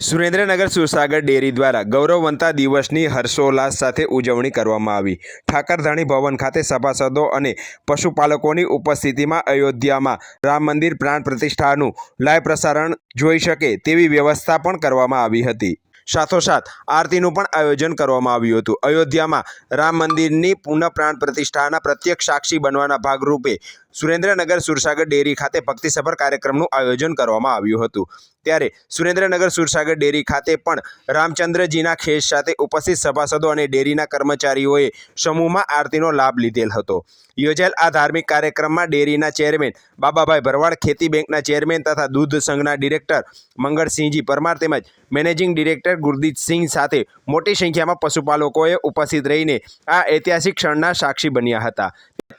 Surendranagar Sursagar dairy દ્વારા ગૌરવવંતા દિવસની હર્ષોલ્લાસ સાથે ઉજવણી કરવામાં આવી. ઠાકરધાણી ભવન ખાતે સભાસદો અને પશુપાલકોની ઉપસ્થિતિમાં અયોધ્યામાં રામ મંદિર પ્રાણ પ્રતિષ્ઠાનું લાઈવ પ્રસારણ જોઈ શકે તેવી વ્યવસ્થા પણ કરવામાં આવી હતી. સાથોસાથ આરતીનું પણ આયોજન કરવામાં આવ્યું હતું. અયોધ્યામાં રામ મંદિરની પુનઃ પ્રાણ પ્રતિષ્ઠાના પ્રત્યક્ષ સાક્ષી બનવાના ભાગરૂપે સુરેન્દ્રનગર સુરસાગર ડેરી ખાતે ભક્તિસભર કાર્યક્રમનું આયોજન કરવામાં આવ્યું હતું. ત્યારે સુરેન્દ્રનગર સુરસાગર ડેરી ખાતે પણ રામચંદ્રજીના ખેસ સાથે ઉપસ્થિત સભાસદો અને ડેરીના કર્મચારીઓએ સમૂહમાં આરતીનો લાભ લીધેલ હતો. યોજાયેલ આ ધાર્મિક કાર્યક્રમમાં ડેરીના ચેરમેન બાબાભાઈ ભરવાડ, ખેતી બેંકના ચેરમેન તથા દૂધ સંઘના ડિરેક્ટર મંગળસિંહજી પરમાર તેમજ મેનેજિંગ ડિરેક્ટર ગુરદીતસિંહ સાથે મોટી સંખ્યામાં પશુપાલકોએ ઉપસ્થિત રહીને આ ઐતિહાસિક ક્ષણના સાક્ષી બન્યા હતા.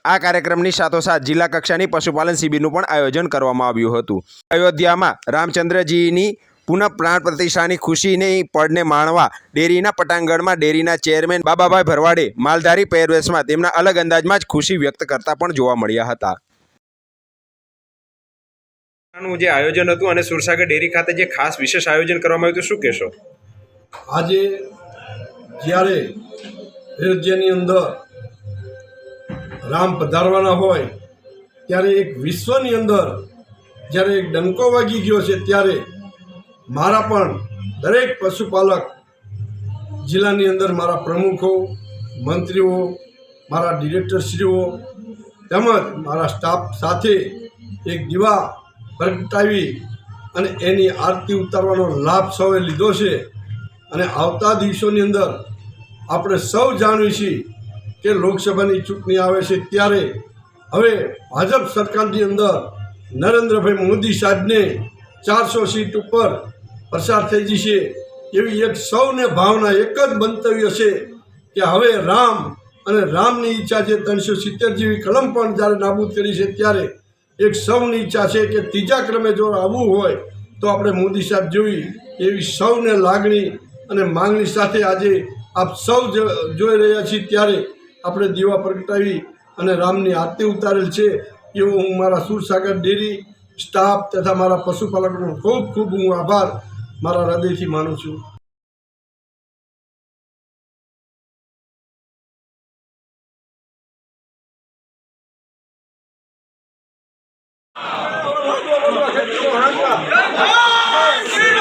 આ કાર્યક્રમની સાથોસાથ જિલ્લા કક્ષાની પશુપાલન શિબિરનું પણ આયોજન કરવામાં આવ્યું હતું. અયોધ્યામાં રામચંદ્રજીની પુનઃ પ્રાણ પ્રતિષ્ઠાની ખુશીની પડને માણવા ડેરીના પટાંગણમાં ડેરીના ચેરમેન બાબાભાઈ ભરવાડે માલધારી પહેરવેશમાં તેમના અલગ અંદાજમાં જ ખુશી વ્યક્ત કરતા પણ જોવા મળ્યા હતા. જે આયોજન હતું અને સુરસાગર ડેરી ખાતે જે ખાસ વિશેષ આયોજન કરવામાં આવ્યું શું કહેશો? આજે જ્યારે અયોધ્યાની અંદર રામ પધારવાના હોય, ત્યારે એક વિશ્વની અંદર જ્યારે એક ડંકો વાગી ગયો છે, ત્યારે મારા પણ દરેક પશુપાલક જિલ્લાની અંદર મારા પ્રમુખો, મંત્રીઓ, મારા ડિરેક્ટરશ્રીઓ તેમજ મારા સ્ટાફ સાથે એક દીવા પ્રગટાવી અને એની આરતી ઉતારવાનો લાભ સૌએ લીધો છે. અને આવતા દિવસોની અંદર આપણે સૌ જાણીએ છીએ કે લોકસભાની ચૂંટણી આવે છે ત્યારે હવે ભાજપ સરકારની અંદર નરેન્દ્રભાઈ મોદી સાહેબને ચારસો સીટ ઉપર પસાર થઈ જશે એવી એક સૌને ભાવના એક જ મંતવ્ય છે કે હવે રામ અને રામની ઈચ્છા છે ત્રણસો સિત્તેર જેવી કલમ પણ જ્યારે નાબૂદ કરી છે ત્યારે એક સૌની ઈચ્છા છે કે ત્રીજા ક્રમે જો આવવું હોય તો આપણે મોદી સાહેબ જોઈ એવી સૌને લાગણી અને માંગણી સાથે આજે આપ સૌ જોઈ રહ્યા છીએ ત્યારે આપણે દીવા પ્રગટાવી અને રામની આરતી ઉતારેલ છે એવું હું મારા સુરસાગર ડેરી સ્ટાફ તથા મારા પશુપાલકનો ખૂબ ખૂબ હું આભાર મારા હૃદયથી માનું છું. જય